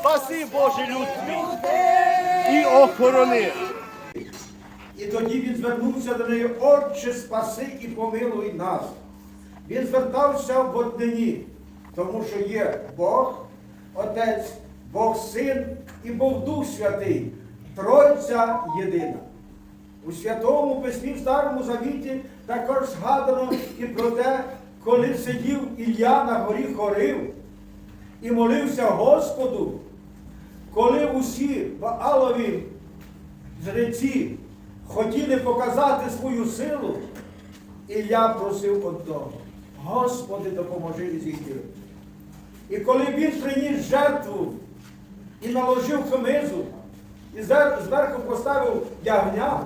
Спаси Боже люд і охорони. І тоді він звернувся до неї, Отче, спаси і помилуй нас. Він звертався в однині, тому що є Бог, Отець, Бог Син і Бог Дух Святий, Тройця єдина. У Святому Письмі в Старому Завіті також згадано і про те, коли сидів Ілля на горі Хорив і молився Господу, коли усі Ваалові жреці хотіли показати свою силу, Ілля просив одного, Господи, допоможи і зійти. І коли він приніс жертву і наложив хмизу, і зверху поставив ягня,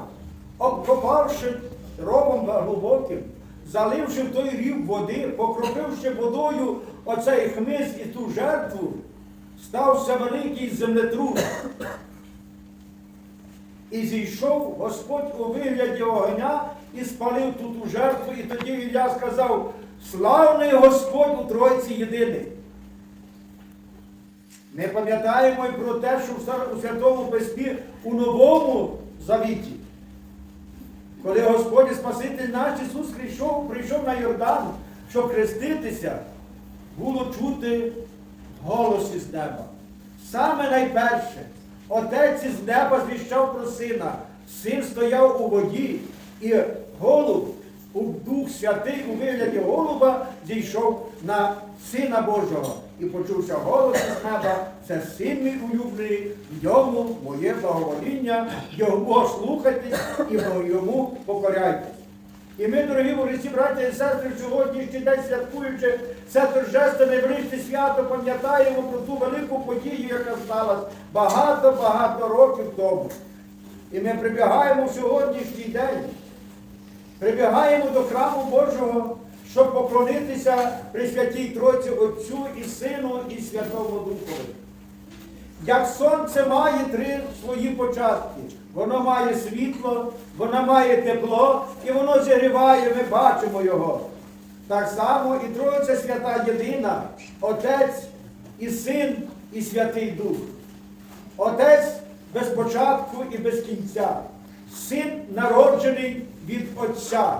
обкопавши ровом глибоким, заливши в той рів води, покропивши водою оцей хмиз і ту жертву, стався великий землетрус. І зійшов Господь у вигляді огня і спалив тут у жертву, і тоді Ілля сказав, славний Господь у Тройці єдиний. Ми пам'ятаємо і про те, що у Святому Письмі у Новому Завіті, коли Господь і Спаситель наш Ісус прийшов, прийшов на Йордан, щоб хреститися, було чути голос із неба. Саме найперше, Отець із неба звіщав про сина. Син стояв у воді, і голуб, у Дух Святий у вигляді голуба зійшов на Сина Божого. І почувся голос із неба, це син мій улюблений, в йому моє благовоління, його слухайтесь і йому покоряйтесь. І ми, дорогі борці, браття і сестри, сьогоднішній день святкуючи це торжественне величне свято, пам'ятаємо про ту велику подію, яка сталася багато-багато років тому. І ми прибігаємо сьогоднішній день, прибігаємо до храму Божого, щоб поклонитися Пресвятій Тройці Отцю і Сину, і Святому Духові. Як сонце має три свої початки. Воно має світло, воно має тепло і воно зігріває, ми бачимо його. Так само і Троїця Свята Єдина, Отець і Син, і Святий Дух. Отець без початку і без кінця. Син народжений від Отця,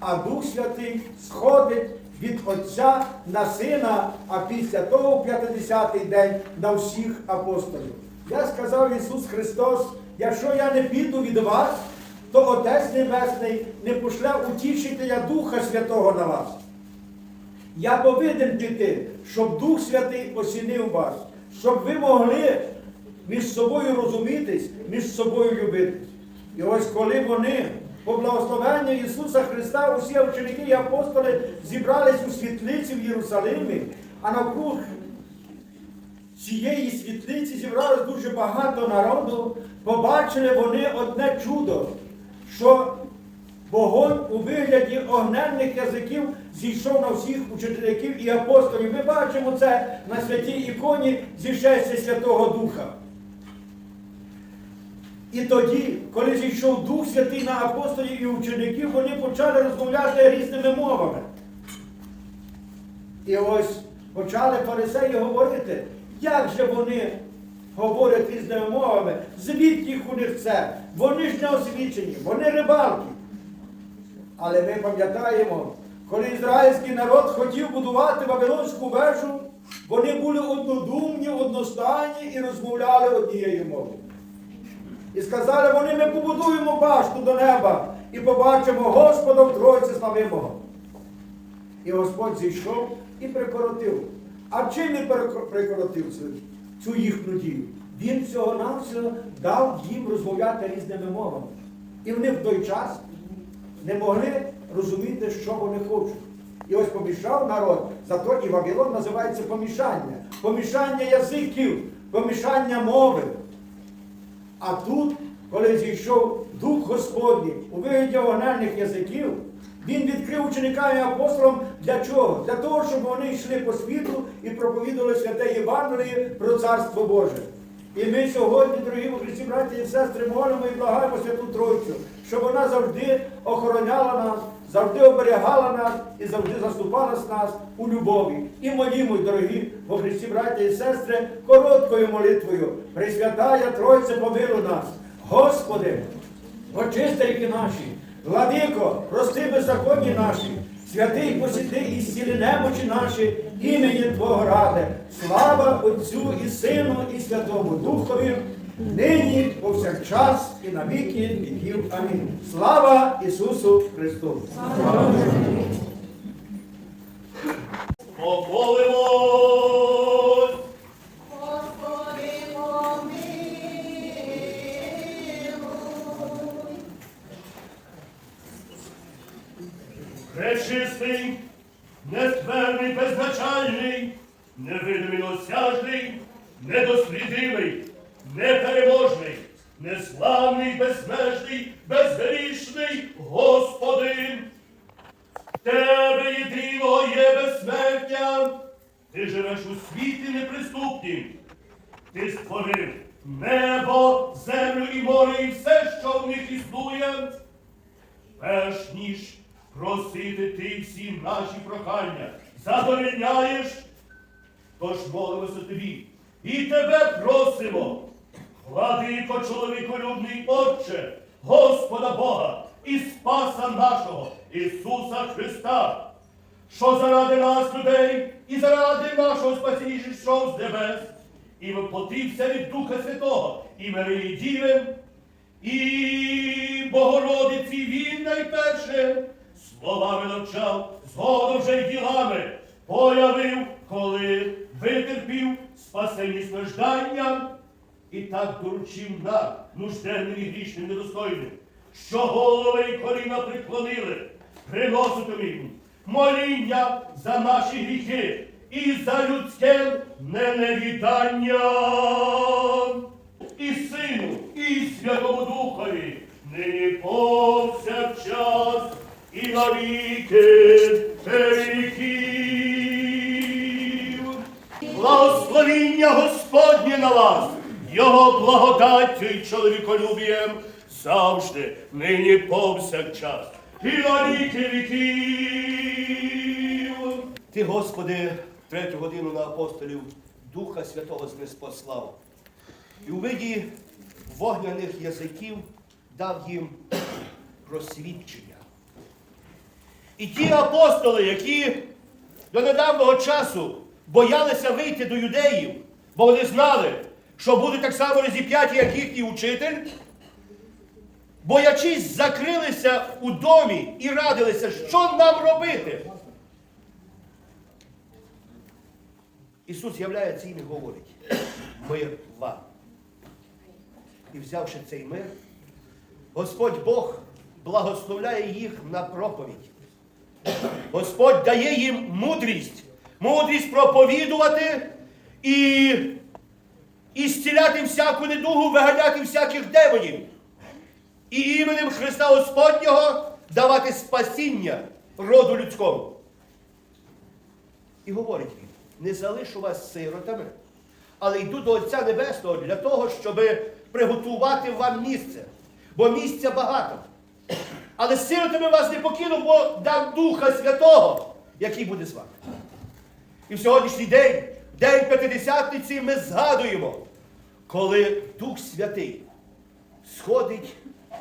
а Дух Святий сходить від Отця на Сина, а після того в 50-й день на всіх апостолів. Я сказав Ісус Христос, якщо я не піду від вас, то Отець Небесний не пошле утішителя Духа Святого на вас. Я повинен піти, щоб Дух Святий осінив вас, щоб ви могли між собою розумітись, між собою любитись. І ось коли вони по благословенню Ісуса Христа, усі ученики і апостоли зібрались у світлиці в Єрусалимі, а навкруг цієї світлиці зібралось дуже багато народу, побачили вони одне чудо, що вогонь у вигляді огненних язиків зійшов на всіх учителяків і апостолів. Ми бачимо це на святій іконі зішестя Святого Духа. І тоді, коли зійшов Дух Святий на апостолів і учеників, вони почали розмовляти різними мовами. І ось почали фарисеї говорити, як же вони говорять різними мовами, звідки їх у них це? Вони ж не освічені, вони рибалки. Але ми пам'ятаємо, коли ізраїльський народ хотів будувати Вавилонську вежу, вони були однодумні, одностайні і розмовляли однією мовою. І сказали вони, ми побудуємо башту до неба і побачимо Господа в Тройці славимого. І Господь зійшов і прикоротив. А чим він прикоротив цю, їхню дію? Він всього-навсього дав їм розмовляти різними мовами. І вони в той час не могли розуміти, що вони хочуть. І ось помішав народ, зато і Вавилон називається помішання. Помішання язиків, помішання мови. А тут, коли зійшов Дух Господній у вигляді огненних язиків, він відкрив ученикам і апостолам для чого? Для того, щоб вони йшли по світу і проповідували святе Євангеліє про Царство Боже. І ми сьогодні, дорогі Христі, браті і сестри, молимо і благаємо Святу Тройцю, щоб вона завжди охороняла нас, завжди оберігала нас і завжди заступала з нас у любові. І молімо, дорогі во Христі, браті і сестри, короткою молитвою. Пресвятая Тройця помилуй нас. Господи, очисти ріки наші, владико, прости беззаконні наші, святий посіти і зціли немочі наші, імені Твого ради. Слава Отцю і Сину, і Святому Духові, нині, повсякчас і на віки віків. Амінь. Слава Ісусу Христу! Помолимось. Пречистий, нестверний, безначальний, невидимий осяжний, недослідимий, непереможний, неславний, безмежний, безгрішний Господин. Тебе єдиного є безсмертя, ти живеш у світі неприступнім. Ти створив небо, землю і море, і все, що в них існує. Перш ніж просити ти всі наші прохання, задовольняєш, тож молимося тобі. І тебе просимо, владико чоловіколюбний Отче, Господа Бога і Спаса нашого Ісуса Христа, що заради нас, людей, і заради нашого спасіння йшов з небес, і воплотився від Духа Святого, і Марії Діви, і Богородиці він найперше словами навчав, згодом вже й ділами появив, коли витерпів спасені страждання, і так доручив нам, нужденним і грішним недостойним, що голови й коліна приклонили, приноситимемо їм моління за наші гріхи і за людське неневідання. І Сину, і Святому Духові, нині повсякчас і навіки віків. Благословіння Господнє на вас, Його благодаттю і чоловіколюбієм завжди, нині повсякчас і навіки віків. Ти, Господи, третю годину на апостолів Духа Святого знеспослав. І у виді вогняних язиків дав їм просвідчення. І ті апостоли, які до недавнього часу боялися вийти до юдеїв, бо вони знали, що будуть так само розіп'яті, як їхній учитель, боячись, закрилися у домі і радилися, що нам робити. Ісус являється їм і говорить, мир вам. І взявши цей мир, Господь Бог благословляє їх на проповідь. Господь дає їм мудрість, мудрість проповідувати і, і зціляти всяку недугу, виганяти всяких демонів. І іменем Христа Господнього давати спасіння роду людському. І говорить він, не залишу вас сиротами, але йду до Отця Небесного для того, щоб приготувати вам місце. Бо місця багато. Але сиротами вас не покину, бо дам Духа Святого, який буде з вами. І в сьогоднішній день, день П'ятидесятниці, ми згадуємо, коли Дух Святий сходить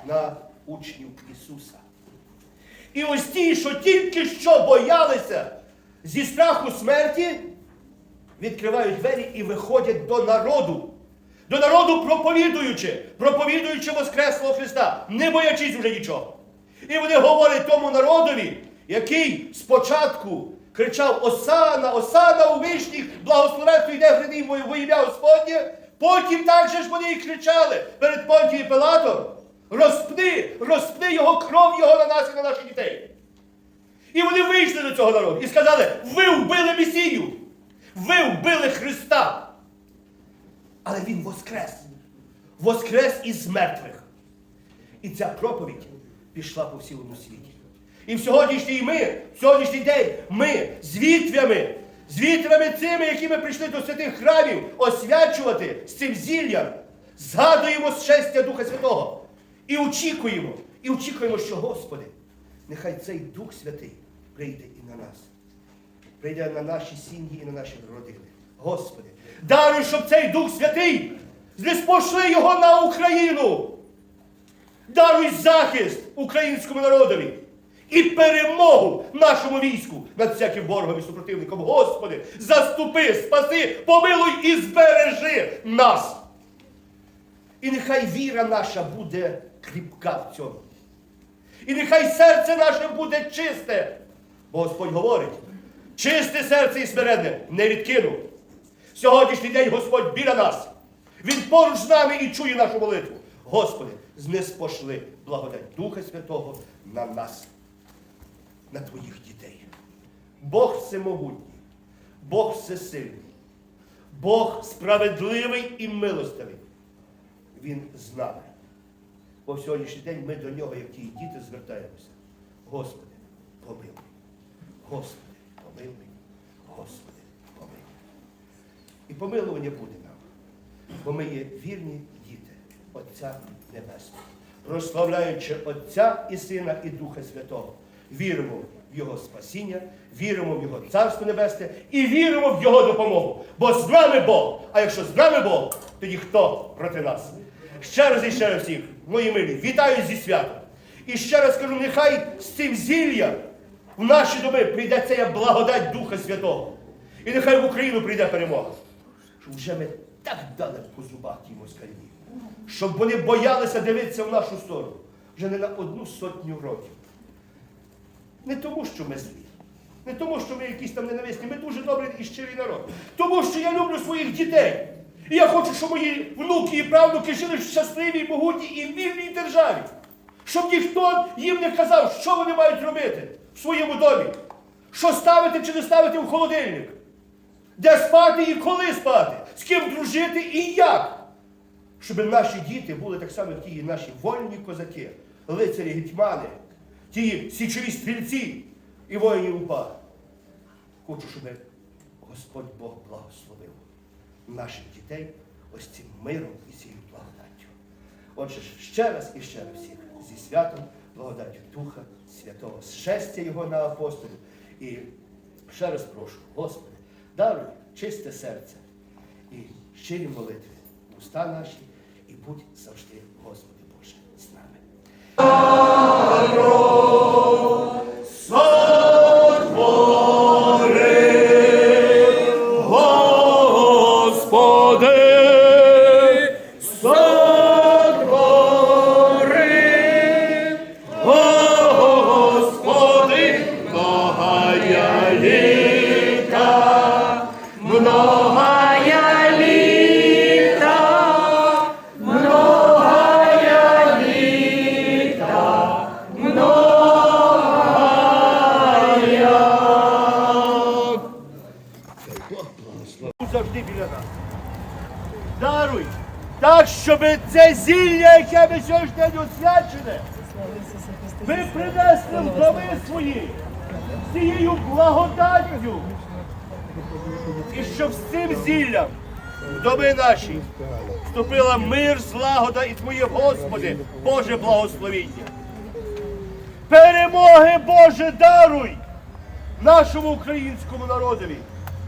на учнів Ісуса. І ось ті, що тільки що боялися зі страху смерті, відкривають двері і виходять до народу. До народу проповідуючи, проповідуючи Воскреслого Христа, не боячись вже нічого. І вони говорять тому народові, який спочатку кричав Осана, Осана у вишніх, благословенство йде во ім'я Господнє, потім так же ж вони і кричали перед Понтієм Пилатом, розпни, розпни його кров його на нас і на наших дітей. І вони вийшли до цього народу і сказали: ви вбили Месію, ви вбили Христа. Але Він воскрес. Воскрес із мертвих. І ця проповідь пішла по всьому світі. І в сьогоднішній ми, в сьогоднішній день ми з вітвями з вітрами цими, які ми прийшли до святих храмів, освячувати з цим зіллям, згадуємо щастя Духа Святого. І очікуємо, і очікуємо, що Господи, нехай цей Дух Святий прийде і на нас. Прийде на наші сім'ї і на наші родини. Господи, даруй, щоб цей Дух Святий спошли його на Україну. Даруй захист українському народові і перемогу нашому війську над всяким ворогом і супротивником. Господи, заступи, спаси, помилуй і збережи нас. І нехай віра наша буде кріпка в цьому. І нехай серце наше буде чисте. Бо Господь говорить, чисте серце і смиренне не відкину. Сьогоднішній день Господь біля нас. Він поруч з нами і чує нашу молитву. Господи, знеспошли благодать Духа Святого на нас, на Твоїх дітей. Бог всемогутній, Бог всесильний, Бог справедливий і милостивий. Він з нами. Бо в сьогоднішній день ми до нього, як ті діти, звертаємося. Господи, помилуй. Господи, помилуй. Господи, помилуй. І помилування буде нам. Бо ми є вірні діти Отця Небесного. Прославляючи Отця і Сина і Духа Святого, віримо в Його спасіння, віримо в Його Царство Небесне і віримо в Його допомогу. Бо з нами Бог. А якщо з нами Бог, тоді хто проти нас? Ще раз і ще раз всіх, мої милі, вітаю зі святом. І ще раз кажу, нехай з цим зіллям в наші доми прийде ця благодать Духа Святого. І нехай в Україну прийде перемога. Щоб вже ми так дали по зубах тій москалі, щоб вони боялися дивитися в нашу сторону вже не на одну сотню років. Не тому, що ми злі, не тому, що ми якісь там ненависні, ми дуже добрий і щирий народ. Тому що я люблю своїх дітей. І я хочу, щоб мої внуки і правнуки жили в щасливій, могутній і вільній державі. Щоб ніхто їм не казав, що вони мають робити в своєму домі, що ставити чи не ставити в холодильник, де спати і коли спати, з ким дружити і як. Щоб наші діти були так само, як ті наші вольні козаки, лицарі гетьмани, ті січові стрільці і воїни УПА. Хочу, щоб Господь Бог благословив наших дітей ось цим миром і цією благодаттю. Отже, ще раз і ще раз всіх зі святом, благодаттю Духа Святого, щастя Його на апостолів. І ще раз прошу, Господи, даруй чисте серце і щирі молитви уста наші, і будь завжди, Господи Боже, з нами. Щоб це зілля, яке ми сьогодні освячене, ви принесли в свої цією благодаттю. І щоб з цим зіллям в наші вступила мир, злагода і Твоє Господи, Боже благословіння. Перемоги Боже даруй нашому українському народові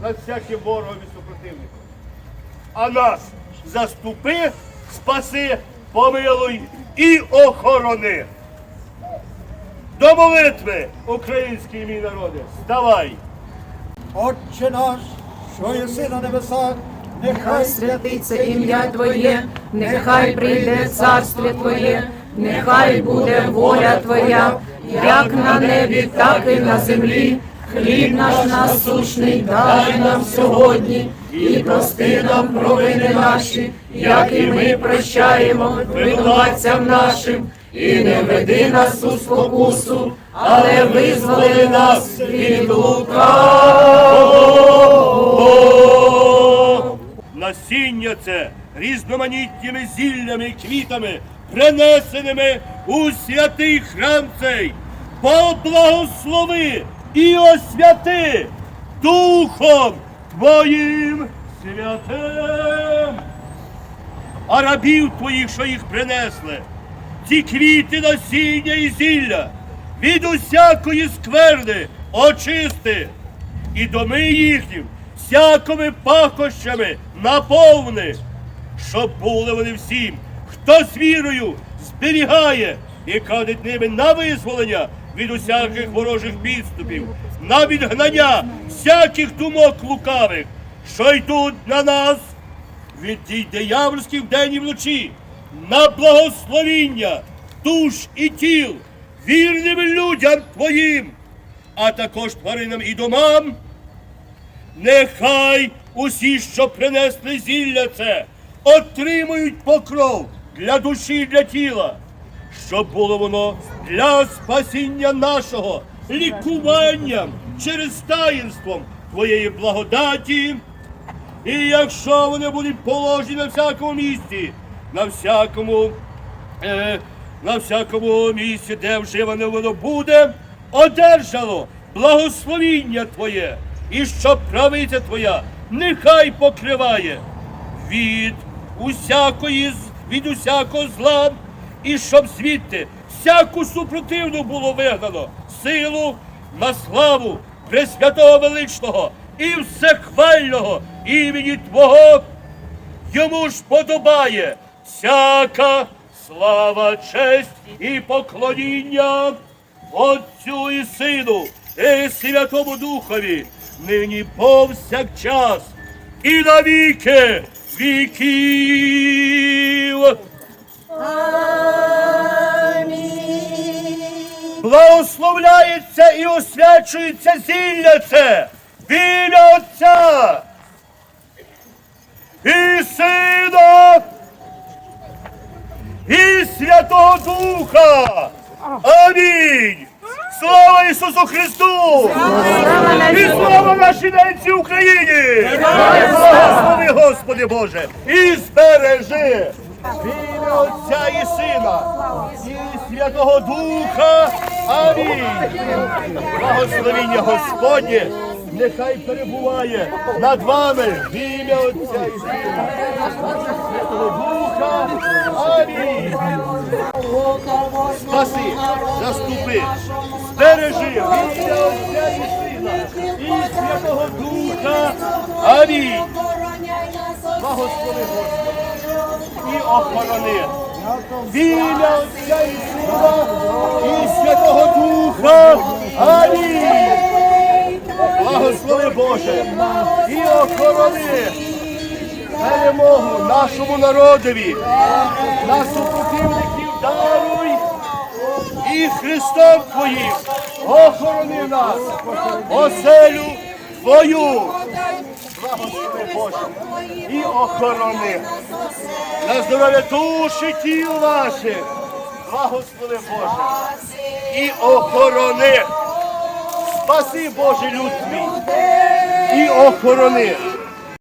над всяким ворогом і супротивником. А нас заступи, спаси, помилуй і охорони. До молитви, український мій народе, ставай! Отче наш, що єси на небесах, Нехай святиться ім'я Твоє, нехай прийде царство Твоє, нехай буде воля Твоя, як на небі, так і на землі. Хліб наш насущний дай нам сьогодні, і прости нам провини наші, як і ми прощаємо винуватцям нашим, і не веди нас у спокусу, але визволи нас від лукавого. Насіння це різноманітніми зіллями і квітами, принесеними у святий храм цей. Поблагослови і освяти Духом Твоїм святим. А рабів твоїх, що їх принесли, ті квіти насіння і зілля, від усякої скверни очисти, і доми їхнім всякими пахощами наповни, щоб були вони всім, хто з вірою зберігає і кадить ними на визволення від усяких ворожих підступів, на відгнання всяких думок лукавих, що йдуть на нас від дій диявольських вдень і вночі, на благословіння душ і тіл, вірним людям твоїм, а також тваринам і домам. Нехай усі, що принесли зілля це, отримують покров для душі і для тіла, щоб було воно для спасіння нашого, лікуванням через таїнством Твоєї благодаті. І якщо вони будуть положені на всякому місці, на всякому, е, на всякому місці, де вживане воно буде, одержало благословіння Твоє, і що правиця Твоя нехай покриває від усякої від усякого зла, і щоб звідти всяку супротивну було вигнано силу на славу Пресвятого Величного і всехвального імені Твого. Йому ж подобає всяка слава, честь і поклоніння Отцю і Сину і Святому Духові, нині повсякчас і на віки віків. Благословляється і освячується зілля це в ім'я Отця і Сина і Святого Духа. Амінь. Слава Ісусу Христу! І слава нашій ненці Україні! Благослови, Господи Боже! І збережи! В ім'я Отця і Сина і Святого Духа. Амінь. Благословіння Господнє нехай перебуває над вами в ім'я Отця і Святого Духа. Амінь. Спаси, заступи, збережи в ім'я Отця і Сина і Святого Духа. Амінь. Благослови Господи і охорони. В ім'я Отця і і Святого Духа. Амінь. Благослови Боже і охорони перемогу нашому народові, на супротивників даруй і Христом Твоїм охорони нас, оселю Твою. Благослови Боже і охорони на здоров'я душі тіл ваших. Благослови Боже. І охорони. Спаси Боже люд і охорони